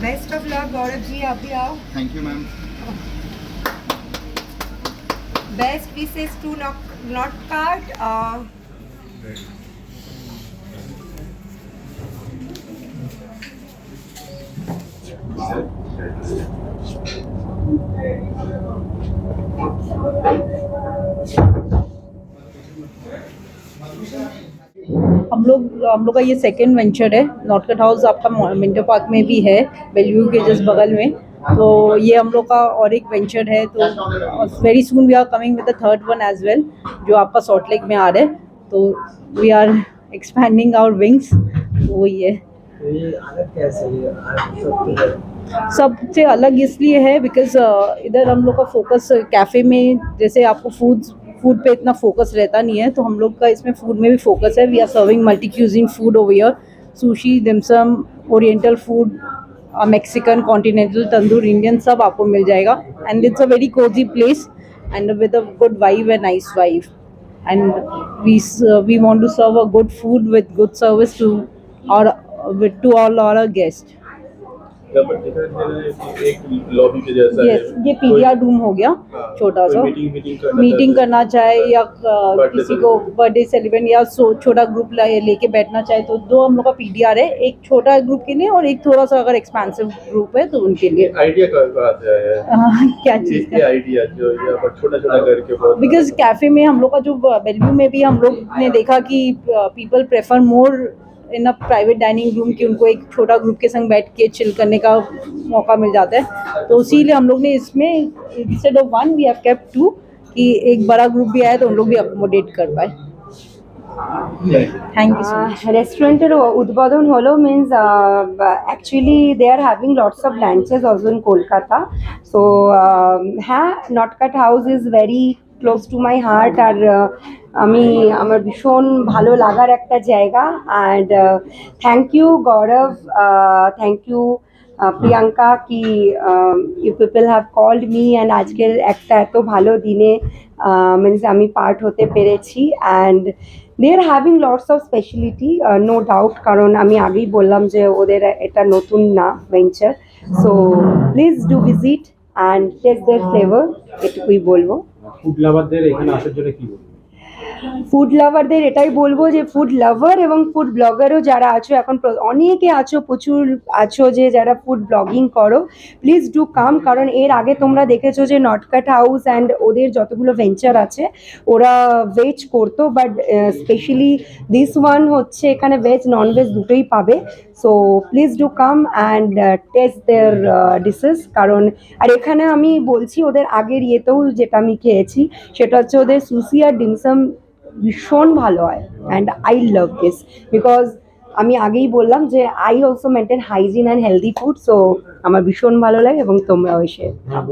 Best of luck Gaurav ji आप भी आओ। Thank you ma'am best wishes to Notcut हम लोग हम लोग का ये सेकंड वेंचर है नॉटकट हाउस आपका मिंटो पार्क में भी है बेलव्यू के जस्ट बगल में। तो ये हम लोग का और एक वेंचर है तो very soon we are coming with the third one as well जो आपका सॉल्ट लेक में आ रहा है। तो we are expanding our wings वही है। तो ये सबसे अलग इसलिए है बिकॉज़ इधर हम लोग का फोकस कैफ़े में, जैसे आपको फ़ूड फ़ूड पे इतना फोकस रहता नहीं है तो हम लोग का इसमें फ़ूड में भी फोकस है. We are serving multi cuisine food over here sushi dim sum oriental food Mexican continental tandoor Indian सब आपको मिल जाएगा. And it's a very cozy place and with a good wife and nice vibe and we s- we want to serve a good food with good service to our, with, to all our yes है। ये पीडिया room हो गया हाँ, छोटा सा। Meeting करना चाहे या किसी को बर्थडे सेलिब्रेट या छोटा ग्रुप लेके बैठना चाहे तो दो हम लोग का पीडीआर है एक छोटा ग्रुप के लिए और एक थोड़ा सा अगर एक्सपेंसिव ग्रुप है तो उनके लिए। आइडिया है। अ, क्या चीज़ बिकॉज़ कैफ़े में हम लोग का जो बेलव्यू में भी हम लोग ने देखा कि people prefer more in a private dining room कि उनको एक छोटा ग्रुप के संग बैठ के चिल करने का मौका मिल जाता है तो इसीलिए हम लोग ने इसमें instead of one we have kept two कि एक बड़ा ग्रुप भी आए तो उन लोग भी अकोमोडेट कर पाए थैंक यू सो मच রেস্টুরেন্টের উদ্বোধন হলো means actually they are having lots of lunches also in Kolkata so হ্যাঁ নটকাট house is very close to my heart আর আমি, আমার ভীষণ ভালো লাগার একটা জায়গা and thank you Gaurav thank you Priyanka কি you people have called me and আজকের একটা এত ভালো দিনে মিনস আমি পার্ট হতে পেরেছি and they are having lots of speciality no doubt কারণ আমি আগেই বললাম যে ওদের এটা নতুন না venture so please do visit and taste their flavour এটুকুই বলব। ফুড লাভারদের এখানে আসার জন্য কি বলব ফুড লাভারদের এটাই বলব যে ফুড লাভার এবং ফুড ব্লগারও যারা আছো, এখন অনেকে আছো, প্রচুর আছো যে যারা ফুড ব্লগিং করো প্লিজ ডু কাম কারণ এর আগে তোমরা দেখেছ যে নটকাট হাউস অ্যান্ড ওদের যতগুলো ভেঞ্চার আছে, ওরা ভেজ করতো বাট স্পেশালি দিস ওয়ান হচ্ছে এখানে ভেজ নন ভেজ দুটোই পাবে। So please do come and taste their dishes কারণ, আর এখানে আমি বলছি ওদের আগের ইয়েতেও যেটা আমি খেয়েছি, সেটা হচ্ছে ওদের সুসি আর ডিমসাম ভীষণ ভালো হয় and I love this because আমি আগেই বললাম যে I also maintain hygiene and healthy food so আমার ভীষণ ভালো লাগে এবং তোমরাও এসে হ্যাঁ